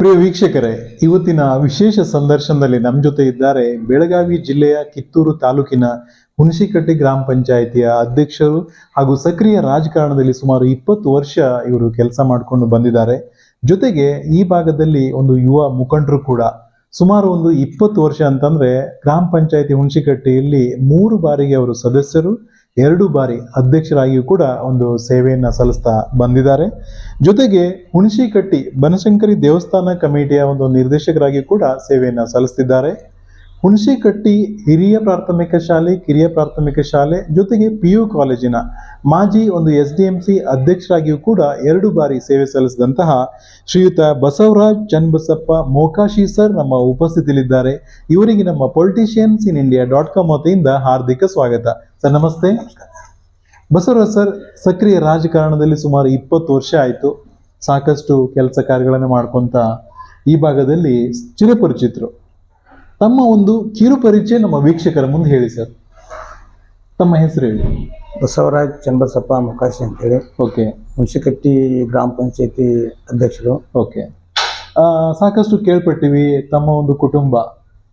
ಪ್ರಿಯ ವೀಕ್ಷಕರೇ, ಇವತ್ತಿನ ವಿಶೇಷ ಸಂದರ್ಶನದಲ್ಲಿ ನಮ್ಮ ಜೊತೆ ಇದ್ದಾರೆ ಬೆಳಗಾವಿ ಜಿಲ್ಲೆಯ ಕಿತ್ತೂರು ತಾಲೂಕಿನ ಹುಣಸಿಕಟ್ಟಿ ಗ್ರಾಮ ಪಂಚಾಯಿತಿಯ ಅಧ್ಯಕ್ಷರು ಹಾಗೂ ಸಕ್ರಿಯ ರಾಜಕಾರಣದಲ್ಲಿ ಸುಮಾರು ಇಪ್ಪತ್ತು ವರ್ಷ ಇವರು ಕೆಲಸ ಮಾಡಿಕೊಂಡು ಬಂದಿದ್ದಾರೆ. ಜೊತೆಗೆ ಈ ಭಾಗದಲ್ಲಿ ಒಂದು ಯುವ ಮುಖಂಡರು ಕೂಡ. ಸುಮಾರು ಒಂದು ಇಪ್ಪತ್ತು ವರ್ಷ ಅಂತಂದ್ರೆ ಗ್ರಾಮ ಪಂಚಾಯಿತಿ ಹುಣಸಿಕಟ್ಟೆಯಲ್ಲಿ ಮೂರು ಬಾರಿಗೆ ಅವರು ಸದಸ್ಯರು ಎರಡು ಬಾರಿ ಅಧ್ಯಕ್ಷರಾಗಿಯೂ ಕೂಡ ಒಂದು ಸೇವೆಯನ್ನು ಸಲ್ಲಿಸ್ತಾ ಬಂದಿದ್ದಾರೆ. ಜೊತೆಗೆ ಹುಣಸಿಕಟ್ಟಿ ಬನಶಂಕರಿ ದೇವಸ್ಥಾನ ಕಮಿಟಿಯ ಒಂದು ನಿರ್ದೇಶಕರಾಗಿ ಕೂಡ ಸೇವೆಯನ್ನು ಸಲ್ಲಿಸ್ತಿದ್ದಾರೆ. ಹುಣಸಿಕಟ್ಟಿ ಹಿರಿಯ ಪ್ರಾಥಮಿಕ ಶಾಲೆ, ಕಿರಿಯ ಪ್ರಾಥಮಿಕ ಶಾಲೆ ಜೊತೆಗೆ ಪಿ ಯು ಕಾಲೇಜಿನ ಮಾಜಿ ಒಂದು ಎಸ್ ಡಿ ಎಂ ಸಿ ಅಧ್ಯಕ್ಷರಾಗಿಯೂ ಕೂಡ ಎರಡು ಬಾರಿ ಸೇವೆ ಸಲ್ಲಿಸಿದಂತಹ ಶ್ರೀಯುತ ಬಸವರಾಜ್ ಚನ್ಬಸಪ್ಪ ಮೋಕಾಶಿ ಸರ್ ನಮ್ಮ ಉಪಸ್ಥಿತಿಯಲ್ಲಿದ್ದಾರೆ. ಇವರಿಗೆ ನಮ್ಮ politicians in India dot com ವತಿಯಿಂದ ಹಾರ್ದಿಕ ಸ್ವಾಗತ. ಸರ್, ನಮಸ್ತೆ. ಬಸವರಾಜ್ ಸರ್, ಸಕ್ರಿಯ ರಾಜಕಾರಣದಲ್ಲಿ ಸುಮಾರು ಇಪ್ಪತ್ತು ವರ್ಷ ಆಯಿತು. ಸಾಕಷ್ಟು ಕೆಲಸ ಕಾರ್ಯಗಳನ್ನು ಮಾಡ್ಕೊತ ಈ ಭಾಗದಲ್ಲಿ ಚಿರಪರಿಚಿತರು. ತಮ್ಮ ಒಂದು ಕಿರು ಪರಿಚಯ ನಮ್ಮ ವೀಕ್ಷಕರ ಮುಂದೆ ಹೇಳಿ ಸರ್. ತಮ್ಮ ಹೆಸರು ಹೇಳಿ. ಬಸವರಾಜ್ ಚನ್ನಬಸಪ್ಪ ಮುಕಾಶಿ ಅಂತೇಳಿ. ಓಕೆ. ಹುಣಸಿಕಟ್ಟಿ ಗ್ರಾಮ ಪಂಚಾಯತಿ ಅಧ್ಯಕ್ಷರು. ಓಕೆ. ಸಾಕಷ್ಟು ಕೇಳ್ಪಟ್ಟಿವಿ ತಮ್ಮ ಒಂದು ಕುಟುಂಬ.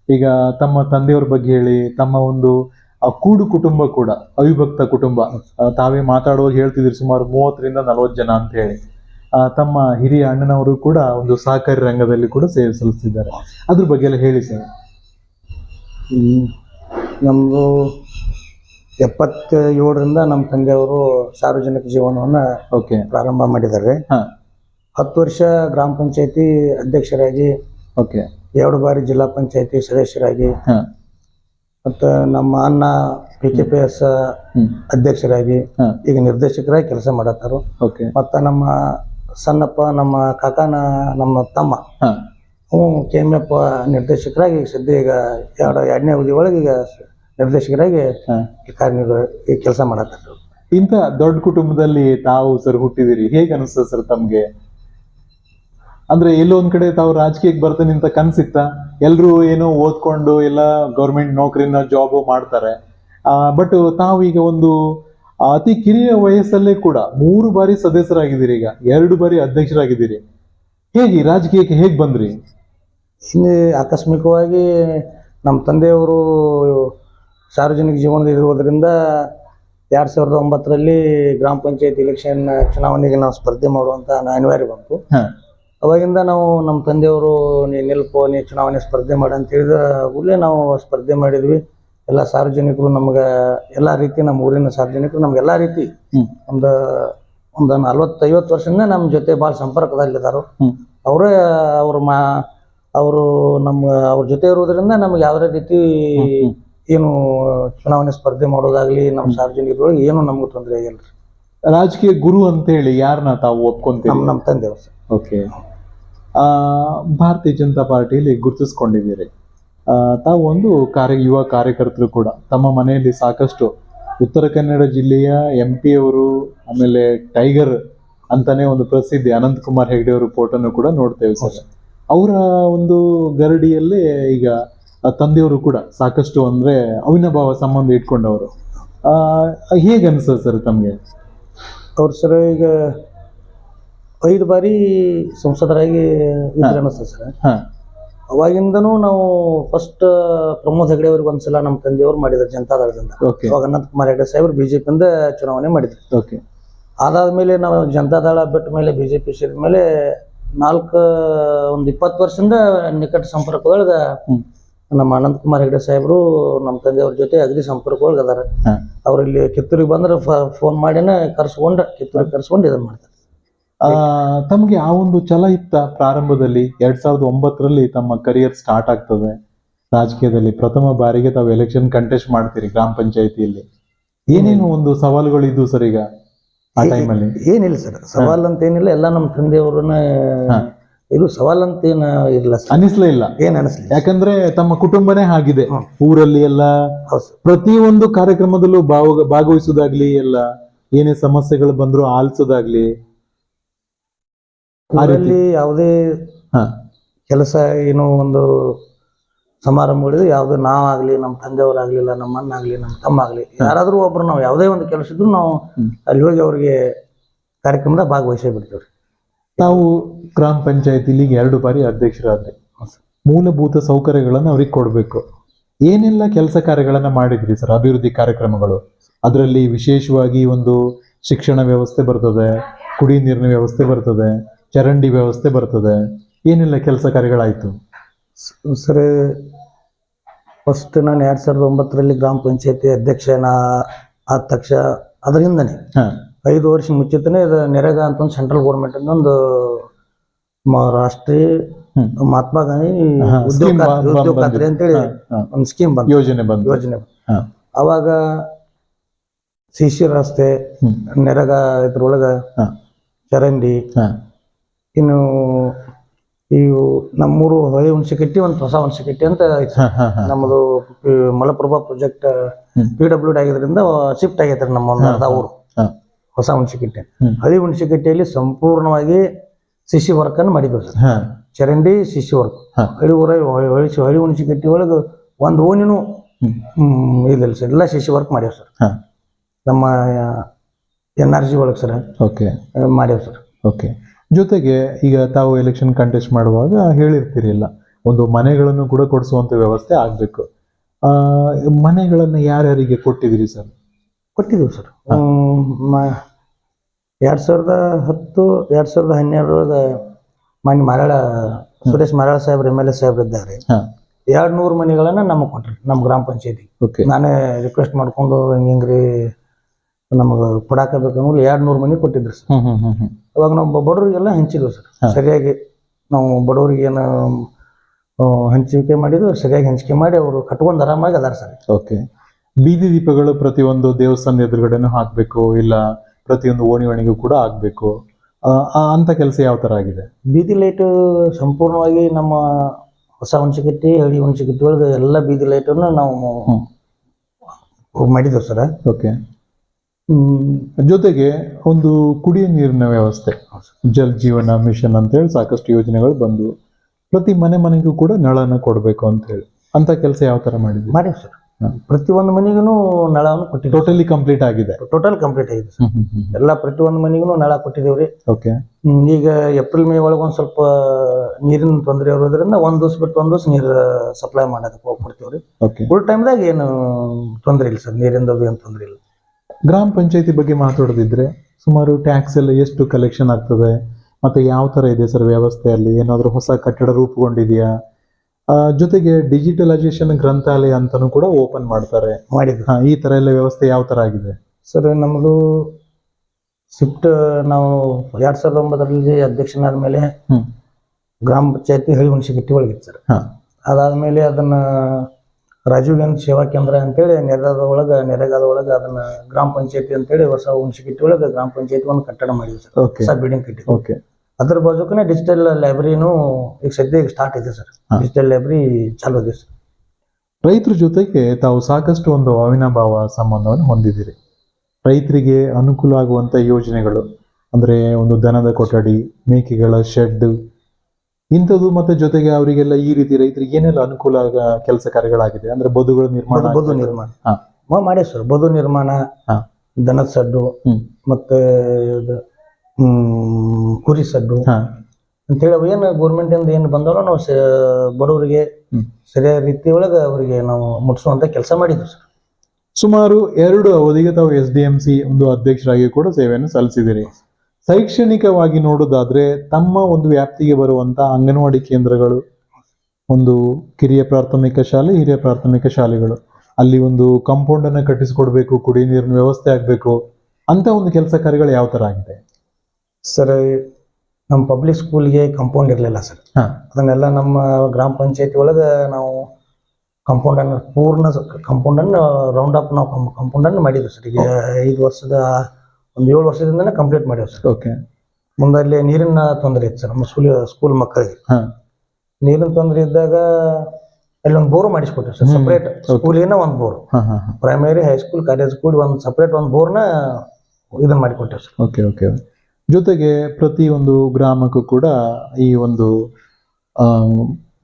ಈಗ ತಮ್ಮ ತಂದೆಯವ್ರ ಬಗ್ಗೆ ಹೇಳಿ ತಮ್ಮ ಒಂದು ಕೂಡು ಕುಟುಂಬ ಕೂಡ ಅವಿಭಕ್ತ ಕುಟುಂಬ. ತಾವೇ ಮಾತಾಡುವಾಗ ಹೇಳ್ತಿದ್ರಿ ಸುಮಾರು ಮೂವತ್ತರಿಂದ ನಲವತ್ತು ಜನ ಅಂತ ಹೇಳಿ. ತಮ್ಮ ಹಿರಿಯ ಅಣ್ಣನವರು ಕೂಡ ಒಂದು ಸಹಕಾರಿ ರಂಗದಲ್ಲಿ ಕೂಡ ಸೇವೆ ಸಲ್ಲಿಸಿದ್ದಾರೆ ಅದ್ರ ಬಗ್ಗೆ ಎಲ್ಲ ಹೇಳಿ ಸರ್. ನಮ್ಮದು ಎಪ್ಪತ್ತೇಳರಿಂದ ನಮ್ಮ ತಂದೆಯವರು ಸಾರ್ವಜನಿಕ ಜೀವನವನ್ನು ಓಕೆ ಪ್ರಾರಂಭ ಮಾಡಿದ್ದಾರೆ. ಹಾ. ಹತ್ತು ವರ್ಷ ಗ್ರಾಮ ಪಂಚಾಯತಿ ಅಧ್ಯಕ್ಷರಾಗಿ ಓಕೆ ಎರಡು ಬಾರಿ ಜಿಲ್ಲಾ ಪಂಚಾಯತಿ ಸದಸ್ಯರಾಗಿ ಹಾ. ಮತ್ತು ನಮ್ಮ ಅಣ್ಣ ಪಿ ಕೆ ಪಿ ಎಸ್ ಅಧ್ಯಕ್ಷರಾಗಿ ಹಾ. ಈಗ ನಿರ್ದೇಶಕರಾಗಿ ಕೆಲಸ ಮಾಡತ್ತಾರು. ಓಕೆ ಮತ್ತು ನಮ್ಮ ಸಣ್ಣಪ್ಪ ನಮ್ಮ ಕಾಕಾನ ನಮ್ಮ ತಮ್ಮ ಹಾ. ಹ್ಞೂ ಕೆ ಎಂ ಎಫ್ ನಿರ್ದೇಶಕರಾಗಿ ಈಗ ಸದ್ಯ ಈಗ ಎರಡು ಎರಡನೇ ಅವಧಿ ಒಳಗೆ ಈಗ ನಿರ್ದೇಶಕರಾಗಿ ಈ ಕೆಲಸ ಮಾಡತ್ತಾರೆ ಇಂಥ ದೊಡ್ಡ ಕುಟುಂಬದಲ್ಲಿ ತಾವು ಸರ್ ಹುಟ್ಟಿದಿರಿ ಹೇಗೆ ಅನಿಸ್ತದೆ ಸರ್ ತಮ್ಗೆ? ಅಂದ್ರೆ ಎಲ್ಲೋ ಒಂದ್ ಕಡೆ ತಾವು ರಾಜಕೀಯಕ್ಕೆ ಬರ್ತೀನಿ ಅಂತ ಕನ್ಸಿತ್ತ? ಎಲ್ರು ಏನೋ ಓದ್ಕೊಂಡು ಎಲ್ಲ ಗೌರ್ಮೆಂಟ್ ನೌಕರಿನ ಜಾಬ್ ಮಾಡ್ತಾರೆ. ಬಟ್ ತಾವು ಈಗ ಒಂದು ಅತಿ ಕಿರಿಯ ವಯಸ್ಸಲ್ಲೇ ಕೂಡ ಮೂರು ಬಾರಿ ಸದಸ್ಯರಾಗಿದ್ದೀರಿ ಈಗ ಎರಡು ಬಾರಿ ಅಧ್ಯಕ್ಷರಾಗಿದ್ದೀರಿ. ಹೇಗೆ ರಾಜಕೀಯಕ್ಕೆ ಹೇಗೆ ಬಂದ್ರಿ? ಇನ್ನು ಆಕಸ್ಮಿಕವಾಗಿ ನಮ್ಮ ತಂದೆಯವರು ಸಾರ್ವಜನಿಕ ಜೀವನದಲ್ಲಿ ಇರುವುದರಿಂದ ಎರಡು ಸಾವಿರದ ಒಂಬತ್ತರಲ್ಲಿ ಗ್ರಾಮ ಪಂಚಾಯತ್ ಇಲೆಕ್ಷನ್ ಚುನಾವಣೆಗೆ ನಾವು ಸ್ಪರ್ಧೆ ಮಾಡುವಂಥ ಅನಿವಾರ್ಯ ಬಂತು. ಅವಾಗಿಂದ ನಾವು ನಮ್ಮ ತಂದೆಯವರು ನೀ ನಿಲ್ಪೋ ನೀ ಚುನಾವಣೆ ಸ್ಪರ್ಧೆ ಮಾಡಿ ಅಂತ ಹೇಳಿದ ಕೂಡಲೇ ನಾವು ಸ್ಪರ್ಧೆ ಮಾಡಿದ್ವಿ. ಎಲ್ಲ ಸಾರ್ವಜನಿಕರು ನಮ್ಗೆ ಎಲ್ಲ ರೀತಿ ನಮ್ಮ ಊರಿನ ಸಾರ್ವಜನಿಕರು ನಮ್ಗೆ ಎಲ್ಲ ರೀತಿ ಒಂದು ಒಂದು ನಲ್ವತ್ತೈವತ್ತು ವರ್ಷದಿಂದ ನಮ್ಮ ಜೊತೆ ಭಾಳ ಸಂಪರ್ಕದಲ್ಲಿದ್ದಾರೆ. ಅವರೇ ಅವ್ರ ಮಾ ಅವರು ನಮ್ಮ ಅವ್ರ ಜೊತೆ ಇರೋದ್ರಿಂದ ನಮ್ಗೆ ಯಾವುದೇ ರೀತಿ ಏನು ಚುನಾವಣೆ ಸ್ಪರ್ಧೆ ಮಾಡೋದಾಗ್ಲಿ ನಮ್ಮ ಸಾರ್ವಜನಿಕರೊಳಗೆ ಏನು ನಮ್ಗೆ ತೊಂದರೆ ಆಗಿಲ್ಲ ರೀ. ರಾಜಕೀಯ ಗುರು ಅಂತ ಹೇಳಿ ಯಾರನ್ನ ತಾವು ಒಪ್ಕೊಂತೀವಿ ನಮ್ಮ ನಮ್ಮ ತಂದೆ ಸರ್. ಓಕೆ. ಆ, ಭಾರತೀಯ ಜನತಾ ಪಾರ್ಟಿಯಲ್ಲಿ ಗುರುತಿಸ್ಕೊಂಡಿದ್ದೀರಿ. ಆ, ತಾವು ಒಂದು ಕಾರ್ಯ ಯುವ ಕಾರ್ಯಕರ್ತರು ಕೂಡ. ತಮ್ಮ ಮನೆಯಲ್ಲಿ ಸಾಕಷ್ಟು ಉತ್ತರ ಕನ್ನಡ ಜಿಲ್ಲೆಯ ಎಂ ಪಿ ಅವರು ಆಮೇಲೆ ಟೈಗರ್ ಅಂತಾನೆ ಒಂದು ಪ್ರಸಿದ್ಧಿ ಅನಂತ್ ಕುಮಾರ್ ಹೆಗ್ಡೆ ಅವರು ಫೋಟೋನು ಕೂಡ ನೋಡ್ತೇವೆ ಸರ್. ಅವರ ಒಂದು ಗರಡಿಯಲ್ಲಿ ಈಗ ತಂದೆಯವರು ಕೂಡ ಸಾಕಷ್ಟು ಅಂದ್ರೆ ಅವಿನಾಭಾವ ಸಂಬಂಧ ಇಟ್ಕೊಂಡವರು. ಹೇಗೆ ಅನಿಸ್ತದೆ ಸರ್ ತಮಗೆ? ಅವ್ರು ಸರ್ ಈಗ ಐದು ಬಾರಿ ಸಂಸದರಾಗಿ ಇದ್ರೆ ಅನಿಸ್ತದೆ ಸರ್. ಹಾಂ. ಅವಾಗಿಂದನೂ ನಾವು ಫಸ್ಟ್ ಪ್ರಮೋದ್ ಹೆಗಡೆ ಅವ್ರಿಗೆ ಒಂದ್ಸಲ ನಮ್ಮ ತಂದೆಯವರು ಮಾಡಿದ್ರು ಜನತಾದಳದಿಂದ ಓಕೆ ಅವಾಗ ಅನಂತ ಕುಮಾರ್ ಹೆಗಡೆ ಸಾಹೇಬ್ರು ಬಿಜೆಪಿಯಿಂದ ಚುನಾವಣೆ ಮಾಡಿದ್ರು. ಓಕೆ ಅದಾದ್ಮೇಲೆ ನಾವು ಜನತಾದಳ ಬಿಟ್ಟ ಮೇಲೆ ಬಿಜೆಪಿ ಸೇರಿದ ಮೇಲೆ ನಾಲ್ಕು ಒಂದು ಇಪ್ಪತ್ತು ವರ್ಷದಿಂದ ನಿಕಟ ಸಂಪರ್ಕದೊಳಗೆ ನಮ್ಮ ಅನಂತ್ ಕುಮಾರ್ ಹೆಗಡೆ ಸಾಹೇಬರು ನಮ್ಮ ತಂದೆಯವ್ರ ಜೊತೆ ಅಗ್ರಿ ಸಂಪರ್ಕದೊಳಗೆ ಅದಾರ. ಅವ್ರು ಇಲ್ಲಿ ಕಿತ್ತೂರಿಗೆ ಬಂದ್ರೆ ಫೋನ್ ಮಾಡಿನ ಕರ್ಸ್ಕೊಂಡು ಕಿತ್ತೂರಿಗೆ ಕರ್ಸ್ಕೊಂಡು ಇದನ್ನ ಮಾಡ್ತಾರೆ. ತಮ್ಗೆ ಆ ಒಂದು ಛಲ ಇತ್ತ ಪ್ರಾರಂಭದಲ್ಲಿ? ಎರಡ್ ಸಾವಿರದ ಒಂಬತ್ತರಲ್ಲಿ ತಮ್ಮ ಕರಿಯರ್ ಸ್ಟಾರ್ಟ್ ಆಗ್ತದೆ. ರಾಜಕೀಯದಲ್ಲಿ ಪ್ರಥಮ ಬಾರಿಗೆ ತಾವು ಎಲೆಕ್ಷನ್ ಕಂಟೆಸ್ಟ್ ಮಾಡ್ತೀರಿ ಗ್ರಾಮ ಪಂಚಾಯತಿಯಲ್ಲಿ. ಏನೇನು ಒಂದು ಸವಾಲುಗಳು ಇದ್ದು ಸರ್ ಈಗ? ಆ ಟೈಮಲ್ಲಿ ಏನಿಲ್ಲ ಸರ್ ಸವಾಲ್ ಅಂತ ಏನಿಲ್ಲ ಎಲ್ಲ ನಮ್ಮ ತಂದೆಯವ್ರನ್ನ ಇದು ಸವಾಲ್ ಅಂತ ಏನ ಇಲ್ಲ ಅನಿಸ್ಲೇ ಇಲ್ಲ. ಏನ್ ಅನಿಸ್ಲಿಲ್ಲ ಯಾಕಂದ್ರೆ ತಮ್ಮ ಕುಟುಂಬನೇ ಆಗಿದೆ ಊರಲ್ಲಿ ಎಲ್ಲ ಪ್ರತಿ ಒಂದು ಪ್ರತಿಯೊಂದು ಕಾರ್ಯಕ್ರಮದಲ್ಲೂ ಭಾವ ಭಾಗವಹಿಸೋದಾಗ್ಲಿ ಎಲ್ಲ ಏನೇ ಸಮಸ್ಯೆಗಳು ಬಂದ್ರು ಆಲಿಸೋದಾಗ್ಲಿ ಅದರಲ್ಲಿ. ಯಾವುದೇ ಕೆಲಸ ಏನೋ ಒಂದು ಸಮಾರಂಭಗಳಿದೆ ಯಾವುದು ನಾವಾಗ್ಲಿ ನಮ್ಮ ತಂದೆಯವರಾಗಲಿಲ್ಲ ನಮ್ಮ ಅಣ್ಣ ಆಗ್ಲಿ ನಮ್ಮ ತಮ್ಮ ಆಗ್ಲಿ ಯಾರಾದ್ರೂ ಒಬ್ರು ನಾವು ಯಾವುದೇ ಒಂದು ಕೆಲಸ ಇದ್ರು ನಾವು ಅಲ್ಲಿ ಹೋಗಿ ಅವ್ರಿಗೆ ಕಾರ್ಯಕ್ರಮದಾಗ ಭಾಗವಹಿಸೇ ಬಿಡ್ತೀವಿ ತಾವು ಗ್ರಾಮ ಇಲ್ಲಿಗೆ ಎರಡು ಬಾರಿ ಅಧ್ಯಕ್ಷರಾದ್ರೆ. ಮೂಲಭೂತ ಸೌಕರ್ಯಗಳನ್ನು ಅವ್ರಿಗೆ ಕೊಡಬೇಕು. ಏನೆಲ್ಲ ಕೆಲಸ ಕಾರ್ಯಗಳನ್ನ ಮಾಡಿದ್ರಿ ಸರ್ ಅಭಿವೃದ್ಧಿ ಕಾರ್ಯಕ್ರಮಗಳು? ಅದರಲ್ಲಿ ವಿಶೇಷವಾಗಿ ಒಂದು ಶಿಕ್ಷಣ ವ್ಯವಸ್ಥೆ ಬರ್ತದೆ ಕುಡಿ ನೀರಿನ ವ್ಯವಸ್ಥೆ ಬರ್ತದೆ ಚರಂಡಿ ವ್ಯವಸ್ಥೆ ಬರ್ತದೆ. ಏನೆಲ್ಲ ಕೆಲಸ ಕಾರ್ಯಗಳಾಯ್ತು? ಸರ್ ಫಸ್ಟ್ ನಾನು ಎರಡು ಸಾವಿರದ ಒಂಬತ್ತರಲ್ಲಿ ಗ್ರಾಮ ಪಂಚಾಯತಿ ಅಧ್ಯಕ್ಷನ ಆದ ತಕ್ಷ ಅದರಿಂದನೇ ಐದು ವರ್ಷ ಮುಚ್ಚಿತನೇ ಇದು ನೆರೆಗ ಅಂತ ಒಂದು ಸೆಂಟ್ರಲ್ ಗೌರ್ಮೆಂಟ್ ಒಂದು ರಾಷ್ಟ್ರೀಯ. ಮಹಾತ್ಮ ಗಾಂಧಿ ಉದ್ಯೋಗ ಉದ್ಯೋಗ ಖಾತ್ರಿ ಅಂತೇಳಿ. ಒಂದು ಸ್ಕೀಮ್ ಬಂತು ಯೋಜನೆ ಬಂತು ಯೋಜನೆ ಅವಾಗ ಸಿ ಸಿ ರಸ್ತೆ. ನೆರಗ ಇದ್ರೊಳಗ ಚರಂಡಿ. ಇನ್ನು ಇವು ನಮ್ಮೂರು ಹೊಳೆ ಹುಣಸಿಕಟ್ಟಿ ಒಂದು ಹೊಸ ಹುಣಸಿಕಟ್ಟಿ ಅಂತ ಐತಿ. ನಮ್ಮದು Malaprabha project. P W D ಆಗಿದ್ರಿಂದ ಶಿಫ್ಟ್ ಆಗೈತ್ರಿ ನಮ್ಮ ಒಂದು ಅರ್ಧ ಊರು. ಹೊಸ ಹುಣಸಿಕಟ್ಟೆ. ಹಳಿ ಹುಣಸಿಕಟ್ಟೆಯಲ್ಲಿ ಸಂಪೂರ್ಣವಾಗಿ ಸಿಸಿ ವರ್ಕ್ ಅನ್ನು ಮಾಡಿದ್ವಿ ಸರ್. ಚರಂಡಿ ಸಿಸಿ ವರ್ಕ್. ಹಳಿ ಊರ ಹಳಿ ಹುಣಸಿಕಟ್ಟಿ ಒಳಗೆ ಒಂದು. ಹ್ಮ್, ಇದಿಲ್ಲ ಸರ್. ಎಲ್ಲ ಸಿಸಿ ವರ್ಕ್ ಮಾಡ್ಯಾವ ಸರ್. ನಮ್ಮ ಎನ್ ಆರ್ ಜಿ ಒಳಗೆ ಸರ್. ಓಕೆ. ಮಾಡ್ಯಾವ ಸರ್. ಓಕೆ. ಜೊತೆಗೆ ಈಗ ತಾವು ಎಲೆಕ್ಷನ್ ಕಂಟೆಸ್ಟ್ ಮಾಡುವಾಗ ಹೇಳಿರ್ತೀರಿಲ್ಲ ಒಂದು ಮನೆಗಳನ್ನು ಕೂಡ ಕೊಡಿಸುವಂತ ವ್ಯವಸ್ಥೆ ಆಗಬೇಕು. ಮನೆಗಳನ್ನು ಯಾರ್ಯಾರಿಗೆ ಕೊಟ್ಟಿದ್ದೀರಿ ಸರ್? ಕೊಟ್ಟಿದ್ದೀವಿ ಸರ್. ಎರಡು ಸಾವಿರದ ಹತ್ತು ಎರಡು ಸಾವಿರದ ಹನ್ನೆರಡ ಮನೆ ಮರಳ ಸುರೇಶ್ ಮರಳ ಸಾಹೇಬ್ರು ಎಂ ಎಲ್ ಎ ಸಾಹೇಬ್ರು ಇದ್ದಾರೆ. ಎರಡು ನೂರು ಮನೆಗಳನ್ನ ನಮಗೆ ಕೊಟ್ರಿ ನಮ್ಮ ಗ್ರಾಮ ಪಂಚಾಯತಿ. ನಾನೇ ರಿಕ್ವೆಸ್ಟ್ ಮಾಡ್ಕೊಂಡು ಹಿಂಗೆ ಹಿಂಗ್ರಿ ನಮಗೆ ಕೊಡಾಕಬೇಕು ಎರಡು ನೂರು ಮನೆ ಕೊಟ್ಟಿದ್ರು ಸರ್. ಅವಾಗ ನಾವು ಬಡವರಿಗೆಲ್ಲ ಹಂಚಿದ್ವಿ ಸರ್. ಸರಿಯಾಗಿ ನಾವು ಬಡವರಿಗೆ ಏನು ಹಂಚಿಕೆ ಮಾಡಿದ್ರು ಸರಿಯಾಗಿ ಹಂಚಿಕೆ ಮಾಡಿ ಅವರು ಕಟ್ಕೊಂಡು ಆರಾಮಾಗಿ ಅದಾರ ಸರ್. ಓಕೆ. ಬೀದಿ ದೀಪಗಳು ಪ್ರತಿಯೊಂದು ದೇವಸ್ಥಾನದ ಎದುರುಗಡೆನೂ ಹಾಕಬೇಕು ಇಲ್ಲ ಪ್ರತಿಯೊಂದು ಓಣಿ ಓಣಿಗೂ ಕೂಡ ಆಗಬೇಕು ಅಂತ ಕೆಲಸ ಯಾವ ತರ ಆಗಿದೆ? ಬೀದಿ ಲೈಟ್ ಸಂಪೂರ್ಣವಾಗಿ ನಮ್ಮ ಹೊಸ ಹುಣಸಿಕಟ್ಟಿ ಹಳ್ಳಿ ಹುಣಸಿಕಟ್ಟಿ ಒಳಗೆ ಎಲ್ಲ ಬೀದಿ ಲೈಟನ್ನು ನಾವು. ಮಾಡಿದ್ದೇವೆ ಸರ್. ಓಕೆ. ಜೊತೆಗೆ ಒಂದು ಕುಡಿಯ ನೀರಿನ ವ್ಯವಸ್ಥೆ ಜಲ್ ಜೀವನ ಮಿಷನ್ ಅಂತ ಹೇಳಿ ಸಾಕಷ್ಟು ಯೋಜನೆಗಳು ಬಂದು ಪ್ರತಿ ಮನೆ ಮನೆಗೂ ಕೂಡ ನಳನ ಕೊಡಬೇಕು ಅಂತ ಹೇಳಿ. ಅಂತ ಕೆಲಸ ಯಾವ ತರ ಮಾಡಿದ್ವಿ ಮಾಡಿ ಸರ್. ಪ್ರತಿ ಪ್ರತಿಯೊಂದು ಮನೆಗೂ ನಳವನ್ನು ಕೊಟ್ಟಿದ್ದೀವಿ. ಟೋಟಲಿ ಕಂಪ್ಲೀಟ್ ಆಗಿದೆ. ಟೋಟಲ್ ಕಂಪ್ಲೀಟ್ ಆಗಿದೆ ಸರ್. ಎಲ್ಲ ಪ್ರತಿಯೊಂದು ಮನೆಗೂ ನಳ ಕೊಟ್ಟಿದ್ದೀವಿ ರೀ ಓಕೆ ಈಗ ಏಪ್ರಿಲ್ ಮೇ ಒಳಗೆ ಒಂದು ಸ್ವಲ್ಪ ನೀರಿನ ತೊಂದರೆ ಇರೋದ್ರಿಂದ ಒಂದು ದಿವಸ ಬಿಟ್ಟು ಒಂದು ದಿವಸ ನೀರು ಸಪ್ಲೈ ಮಾಡೋದಕ್ಕೆ ಹೋಗ್ಬಿಡ್ತೇವ್ರಿ. ಕೊಡ್ತೀವಿ ರೀ ಓಕೆ ಫುಲ್ ಟೈಮ್ದಾಗ ಏನು ತೊಂದರೆ ಇಲ್ಲ ಸರ್. ನೀರಿಂದ ಏನು ತೊಂದರೆ ಇಲ್ಲ. ಗ್ರಾಮ ಪಂಚಾಯತಿ ಬಗ್ಗೆ ಮಾತಾಡೋದಿದ್ರೆ ಸುಮಾರು ಟ್ಯಾಕ್ಸ್ ಎಲ್ಲ ಎಷ್ಟು ಕಲೆಕ್ಷನ್ ಆಗ್ತದೆ ಮತ್ತೆ ಯಾವ ತರ ಇದೆ ಸರ್ ವ್ಯವಸ್ಥೆಯಲ್ಲಿ? ಏನಾದರೂ ಹೊಸ ಕಟ್ಟಡ ರೂಪುಗೊಂಡಿದೆಯಾ? ಜೊತೆಗೆ ಡಿಜಿಟಲೈಸೇಷನ್ ಗ್ರಂಥಾಲಯ ಅಂತಾನೂ ಕೂಡ ಓಪನ್ ಮಾಡ್ತಾರೆ. ಮಾಡಿದ ಹಾ, ಈ ತರ ಎಲ್ಲ ವ್ಯವಸ್ಥೆ ಯಾವ ತರ ಆಗಿದೆ? ಸರ್ ನಮ್ಮದು ಶಿಫ್ಟ್ ನಾವು ಎರಡು ಸಾವಿರದ ಒಂಬತ್ತರಲ್ಲಿ ಅಧ್ಯಕ್ಷನಾದ ಮೇಲೆ ಗ್ರಾಮ ಪಂಚಾಯತಿ ಹಳ್ಳಿ ಹುಣಸಿಕಟ್ಟಿ ಒಳಗಿತ್ತು ಸರ್ ಹಾಂ. ಅದಾದಮೇಲೆ ಅದನ್ನ ರಾಜೀವ್ ಗಾಂಧಿ ಸೇವಾ ಕೇಂದ್ರ ಅಂತೇಳಿ ನೆರೆದ ಒಳಗೆ ನೆರೆಗಾದ ಒಳಗೆ ಅದನ್ನ ಗ್ರಾಮ ಪಂಚಾಯತಿ ಅಂತೇಳಿ ಹೊಸ ಹುಣಸಿಕಟ್ಟಿ ಒಳಗೆ ಗ್ರಾಮ ಪಂಚಾಯತಿ ಒಂದು ಕಟ್ಟಡ ಮಾಡಿದ್ವಿ ಸರ್. ಹೊಸ ಬಿಲ್ಡಿಂಗ್ ಕಟ್ಟಿದ್ವಿ. ಓಕೆ ಅದ್ರ ಬಾಜುಕನೆ ಡಿಜಿಟಲ್ ಲೈಬ್ರರಿನೂ ಈಗ ಸದ್ಯ ಈಗ ಸ್ಟಾರ್ಟ್ ಇದೆ ಸರ್. ಹಾ. ಡಿಜಿಟಲ್ ಲೈಬ್ರರಿ ಚಾಲು ಇದೆ ಸರ್. ರೈತರ ಜೊತೆಗೆ ತಾವು ಸಾಕಷ್ಟು ಒಂದು ಅವಿನಾಭಾವ ಸಂಬಂಧವನ್ನು ಹೊಂದಿದ್ದೀರಿ. ರೈತರಿಗೆ ಅನುಕೂಲ ಆಗುವಂತ ಯೋಜನೆಗಳು ಅಂದ್ರೆ ಒಂದು ದನದ ಕೊಠಡಿ ಮೇಕೆಗಳ ಶೆಡ್ ಇಂಥದ್ದು ಮತ್ತೆ ಜೊತೆಗೆ ಅವರಿಗೆಲ್ಲ ಈ ರೀತಿ ರೈತರಿಗೆ ಏನೆಲ್ಲ ಅನುಕೂಲ ಆಗ ಕೆಲಸ ಕಾರ್ಯಗಳಾಗಿದೆ ಅಂದ್ರೆ ಬದುಗಳ ನಿರ್ಮಾಣ ಬದು- ನಿರ್ಮಾಣ ಹಾ. ಮಾ ಮಾಡಿ ಸರ್ ಬದು ನಿರ್ಮಾಣ ಹಾ. ದನದ ಸಡ್ಡು. ಮತ್ತೆ ಇದು, ಹ್ಮ್, ಕುರಿ ಸಡ್ಡು ಅಂತ ಹೇಳಿ ಅವು ಏನು ಗೌರ್ಮೆಂಟ್ ಇಂದ ಏನು ಬಂದವಲ್ಲ ನಾವು ಸ- ಬಡವರಿಗೆ ಹ್ಮ್. ಸರಿಯಾದ ರೀತಿ ಒಳಗೆ ಅವರಿಗೆ ನಾವು ಮುಟ್ಸುವಂತ ಕೆಲಸ ಮಾಡಿದ್ವಿ ಸರ್ ಸುಮಾರು ಎರಡು ಅವಧಿಗೆ ತಾವು ಎಸ್ ಡಿ ಎಂ ಸಿ ಒಂದು ಅಧ್ಯಕ್ಷರಾಗಿ ಕೂಡ ಸೇವೆಯನ್ನು ಸಲ್ಲಿಸಿದಿರಿ ಶೈಕ್ಷಣಿಕವಾಗಿ ನೋಡೋದಾದ್ರೆ ತಮ್ಮ ಒಂದು ವ್ಯಾಪ್ತಿಗೆ ಬರುವಂತ ಅಂಗನವಾಡಿ ಕೇಂದ್ರಗಳು ಒಂದು ಕಿರಿಯ ಪ್ರಾಥಮಿಕ ಶಾಲೆ ಹಿರಿಯ ಪ್ರಾಥಮಿಕ ಶಾಲೆಗಳು. ಅಲ್ಲಿ ಒಂದು ಕಾಂಪೌಂಡ್ ಅನ್ನ ಕಟ್ಟಿಸಿಕೊಡ್ಬೇಕು ಕುಡಿಯ ನೀರಿನ ವ್ಯವಸ್ಥೆ ಆಗ್ಬೇಕು ಅಂತ ಒಂದು ಕೆಲಸ ಕಾರ್ಯಗಳು ಯಾವ ತರ ಆಗಿದೆ? ಸರ್ ನಮ್ಮ ಪಬ್ಲಿಕ್ ಸ್ಕೂಲ್ಗೆ ಕಂಪೌಂಡ್ ಇರಲಿಲ್ಲ ಸರ್. ಹಾ. ಅದನ್ನೆಲ್ಲ ನಮ್ಮ ಗ್ರಾಮ ಪಂಚಾಯತಿ ಒಳಗೆ ನಾವು ಕಂಪೌಂಡನ್ನು ಪೂರ್ಣ ಕಂಪೌಂಡನ್ನು ರೌಂಡ್ ಅಪ್ ನಾವು ಕಂಪೌಂಡನ್ನು ಮಾಡಿದ್ವಿ ಸರ್. ಈಗ ಐದು ವರ್ಷದ ಒಂದು ಏಳು ವರ್ಷದಿಂದನೇ ಕಂಪ್ಲೀಟ್ ಮಾಡಿವ್ ಸರ್. ಓಕೆ ಮುಂದೆ ಅಲ್ಲಿ ನೀರಿನ ತೊಂದರೆ ಇತ್ತು ಸರ್ ನಮ್ಮ ಸ್ಕೂಲ್ ಸ್ಕೂಲ್ ಮಕ್ಕಳಿಗೆ. ಹಾ. ನೀರಿನ ತೊಂದರೆ ಇದ್ದಾಗ ಅಲ್ಲಿ ಒಂದು ಬೋರ್ ಮಾಡಿಸ್ಕೊಟ್ಟಿವಿ ಸರ್. ಸಪ್ರೇಟ್ ಸ್ಕೂಲಿನ ಒಂದು ಬೋರ್. ಹಾ ಹಾ ಹಾ. ಪ್ರೈಮರಿ ಹೈಸ್ಕೂಲ್ ಕಾಲೇಜ್ ಕೂಡಿ ಒಂದು ಸಪ್ರೇಟ್ ಒಂದು ಬೋರ್ನ ಇದನ್ನ ಮಾಡಿಕೊಟ್ಟಿವಿ ಸರ್. ಓಕೆ ಓಕೆ ಜೊತೆಗೆ ಪ್ರತಿ ಒಂದು ಗ್ರಾಮಕ್ಕೂ ಕೂಡ ಈ ಒಂದು ಆ,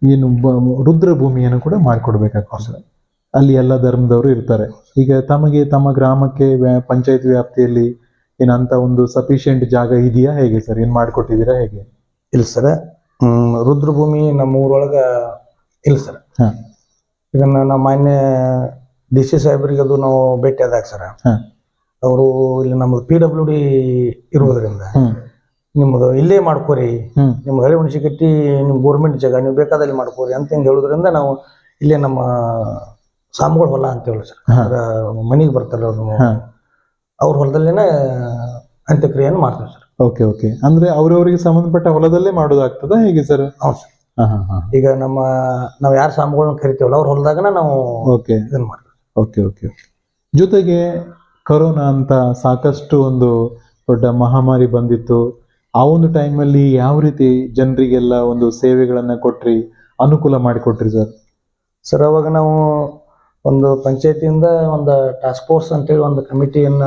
ಏನು ಬ- ರುದ್ರ ಭೂಮಿಯನ್ನು ಕೂಡ ಮಾಡಿಕೊಡ್ಬೇಕಾಗ್ತದೆ ಅಲ್ಲಿ ಎಲ್ಲ ಧರ್ಮದವರು ಇರ್ತಾರೆ. ಈಗ ತಮಗೆ ತಮ್ಮ ಗ್ರಾಮಕ್ಕೆ ವ್ಯಾ- ಪಂಚಾಯತ್ ವ್ಯಾಪ್ತಿಯಲ್ಲಿ ಏನಂತ ಒಂದು ಸಫಿಶಿಯೆಂಟ್ ಜಾಗ ಇದೆಯಾ ಹೇಗೆ ಸರ್ ಏನ್ ಮಾಡ್ಕೊಟ್ಟಿದ್ದೀರಾ ಹೇಗೆ? ಇಲ್ಲ ಸರ್ ರುದ್ರಭೂಮಿ ನಮ್ಮ ಊರೊಳಗ ಇಲ್ಲ ಸರ್ ಹಾ. ಇದನ್ನ ನಮ್ಮ ಮಾನ್ಯ ಡಿ ಸಿ ಸಾಹೇಬರಿಗೆ ಅದು ನಾವು ಭೇಟಿ ಆದಾಗ ಸರ್ ಹಾ. ಅವರು ಇಲ್ಲಿ ನಮ್ಮದು ಪಿ ಡಬ್ಲ್ಯೂ ಡಿ ಇರುವುದರಿಂದ ನಿಮ್ಮದು ಇಲ್ಲೇ ಮಾಡ್ಕೋರಿ. ನಿಮ್ಮ ಹಳೆ ಹುಣಸಿಕಟ್ಟಿ ನಿಮ್ಮ ಗೋರ್ಮೆಂಟ್ ಜಾಗ ನೀವು ಬೇಕಾದಲ್ಲಿ ಮಾಡ್ಕೋರಿ ಅಂತ ಹಿಂಗೆ ಹೇಳೋದ್ರಿಂದ ನಾವು ಇಲ್ಲೇ ನಮ್ಮ ಸ್ವಾಮಿಗಳ ಹೊಲ ಅಂತ ಹೇಳಿ ಸರ್. ಮನೆಗೆ ಬರ್ತಾರೆ ಅವ್ರು. ಅವ್ರ ಹೊಲದಲ್ಲೇನೆ ಅಂತ್ಯಕ್ರಿಯೆಯನ್ನು ಮಾಡ್ತೀವಿ ಸರ್. Okay okay. ಅಂದ್ರೆ ಅವರವರಿಗೆ ಸಂಬಂಧಪಟ್ಟ ಹೊಲದಲ್ಲೇ ಮಾಡೋದಾಗ್ತದ? ಹೇಗೆ ಸರ್? ಹೌದು ಸರ್. ಹಾ ಹಾ ಹಾ. ಈಗ ನಮ್ಮ ನಾವು ಯಾರು ಸಾಮಗಳನ್ನ ಕರಿತೀವಲ್ಲ ಅವ್ರ ಹೊಲದಾಗನ ನಾವು ಓಕೆ. ಇದನ್ನ ಮಾಡ್ತೀವಿ. Okay okay. ಜೊತೆಗೆ ಕರೋನಾ ಅಂತ ಸಾಕಷ್ಟು ಒಂದು ದೊಡ್ಡ ಮಹಾಮಾರಿ ಬಂದಿತ್ತು. ಆ ಒಂದು ಟೈಮಲ್ಲಿ ಯಾವ ರೀತಿ ಜನರಿಗೆಲ್ಲ ಒಂದು ಸೇವೆಗಳನ್ನ ಕೊಟ್ರಿ ಅನುಕೂಲ ಮಾಡಿಕೊಟ್ರಿ ಸರ್? ಸರ್ ಅವಾಗ ನಾವು ಒಂದು ಪಂಚಾಯತಿಯಿಂದ ಒಂದು ಟಾಸ್ಕ್ ಫೋರ್ಸ್ ಅಂತೇಳಿ ಒಂದು ಕಮಿಟಿಯನ್ನ